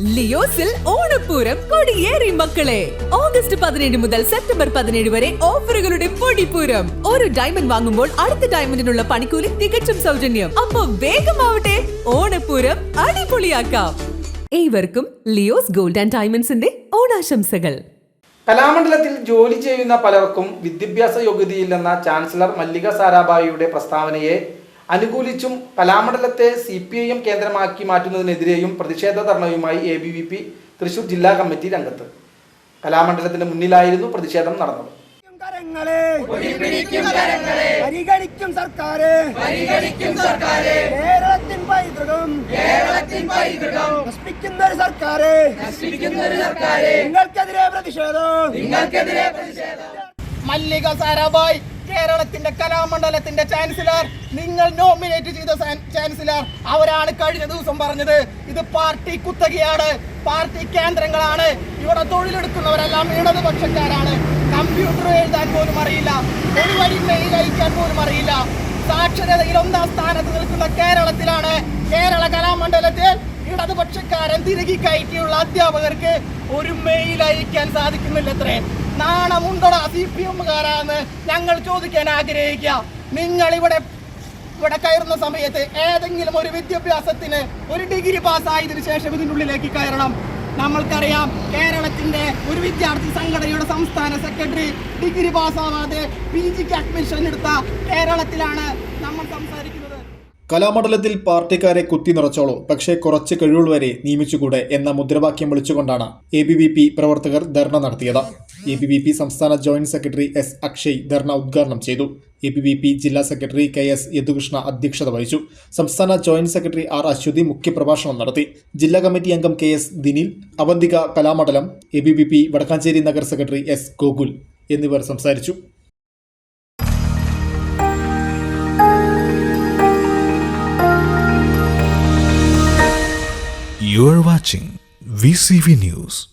ലിയോസിൽ ഓണപ്പൂരം കൊടിയേറി മക്കളെ. ഓഗസ്റ്റ് പതിനേഴ് മുതൽ സെപ്റ്റംബർ പതിനേഴ് വരെ ഓഫറുകളുടെ പൊടിപ്പൂരം. ഒരു ഡയമണ്ട് വാങ്ങുമ്പോൾ അടുത്ത ഡയമണ്ടിനുള്ള പണിക്കൂലി തികച്ചും സൗജന്യം. അപ്പൊ വേഗമാവട്ടെ ഓണപ്പൂരം അടിപൊളിയാക്കാം. ഏവർക്കും ലിയോസ് ഗോൾഡ് ആൻഡ് ഡയമണ്ട്സിന്റെ ഓണാശംസകൾ. കലാമണ്ഡലത്തിൽ ജോലി ചെയ്യുന്ന പലർക്കും വിദ്യാഭ്യാസ യോഗ്യതയില്ലെന്ന ചാൻസലർ മല്ലിക സാരാഭായിയുടെ പ്രസ്താവനയെ അനുകൂലിച്ചും കലാമണ്ഡലത്തെ സി പി ഐ എം കേന്ദ്രമാക്കി മാറ്റുന്നതിനെതിരെയും പ്രതിഷേധ ധർണയുമായി A B V P Thrissur ജില്ലാ കമ്മിറ്റി രംഗത്ത്. കലാമണ്ഡലത്തിന് മുന്നിലായിരുന്നു പ്രതിഷേധം നടന്നത്. കരങ്ങളെ പരിഗണിക്കും സർക്കാര് പരിഗണിക്കും സർക്കാര് കേരളത്തിൻ പൈതൃകം കേരളത്തിൻ പൈതൃകം നശിപ്പിക്കുന്ന ഒരു സർക്കാര് നശിപ്പിക്കുന്ന ഒരു സർക്കാര് നിങ്ങൾക്കെതിരെ പ്രതിഷേധം നിങ്ങൾക്കെതിരെ പ്രതിഷേധം മല്ലിക സാരാഭായ് കേരളത്തിന്റെ കലാമണ്ഡലത്തിന്റെ ചാൻസലർ. നിങ്ങൾ നോമിനേറ്റ് ചെയ്ത ചാൻസലർ അവരാണ് കഴിഞ്ഞ ദിവസം പറഞ്ഞത്. ഇത് പാർട്ടി കുത്തകയാണ് പാർട്ടി കേന്ദ്രങ്ങളാണ്. ഇവിടെ തൊഴിലെടുക്കുന്നവരെല്ലാം ഇടതുപക്ഷക്കാരാണ്. കമ്പ്യൂട്ടർ എഴുതാൻ പോലും അറിയില്ല ഒരു വഴി മെയിൽ അയക്കാൻ പോലും അറിയില്ല. സാക്ഷരതയിൽ ഒന്നാം സ്ഥാനത്ത് നിൽക്കുന്ന കേരളത്തിലാണ് കേരള കലാമണ്ഡലത്തിൽ ഇടതുപക്ഷക്കാരൻ തിരികെ കയറ്റിയുള്ള അധ്യാപകർക്ക് ഒരു മെയിൽ അയക്കാൻ സാധിക്കുന്നില്ലത്രേ. നാണമുണ്ടോടാ സി പി എമ്മുകാരാന്ന് ഞങ്ങൾ ചോദിക്കാൻ ആഗ്രഹിക്കുക. നിങ്ങൾ ഇവിടെ ഇവിടെ കയറുന്ന സമയത്ത് ഏതെങ്കിലും ഒരു വിദ്യാഭ്യാസത്തിന് ഒരു ഡിഗ്രി പാസ്സായതിനു ശേഷം ഇതിനുള്ളിലേക്ക് കയറണം. നമ്മൾക്കറിയാം കേരളത്തിന്റെ ഒരു വിദ്യാർത്ഥി സംഘടനയുടെ സംസ്ഥാന സെക്രട്ടറി ഡിഗ്രി പാസ്സാവാതെ പി ജിക്ക് അഡ്മിഷൻ എടുത്ത കേരളത്തിലാണ് നമ്മൾ സംസാരിക്കുന്നത്. കലാമണ്ഡലത്തിൽ പാർട്ടിക്കാരെ കുത്തി നിറച്ചോളൂ. പക്ഷേ കുറച്ച് കഴിവുകൾ വരെ നിയമിച്ചുകൂടെ എന്ന മുദ്രാവാക്യം വിളിച്ചുകൊണ്ടാണ് എ പ്രവർത്തകർ ധർണ നടത്തിയത്. എ ബി വി പി സംസ്ഥാന ജോയിന്റ് സെക്രട്ടറി എസ് അക്ഷയ് ധർണ ഉദ്ഘാടനം ചെയ്തു. എ ബി വി പി ജില്ലാ സെക്രട്ടറി കെ എസ് യദുകൃഷ്ണ അധ്യക്ഷത വഹിച്ചു. സംസ്ഥാന ജോയിന്റ് സെക്രട്ടറി ആർ അശ്വതി മുഖ്യപ്രഭാഷണം നടത്തി. ജില്ലാ കമ്മിറ്റി അംഗം K S Dinil Avantika Kalamandalam A B B P Vadakkanchery Nagar secretary S Gokul എന്നിവർ സംസാരിച്ചു. You are watching VCV News.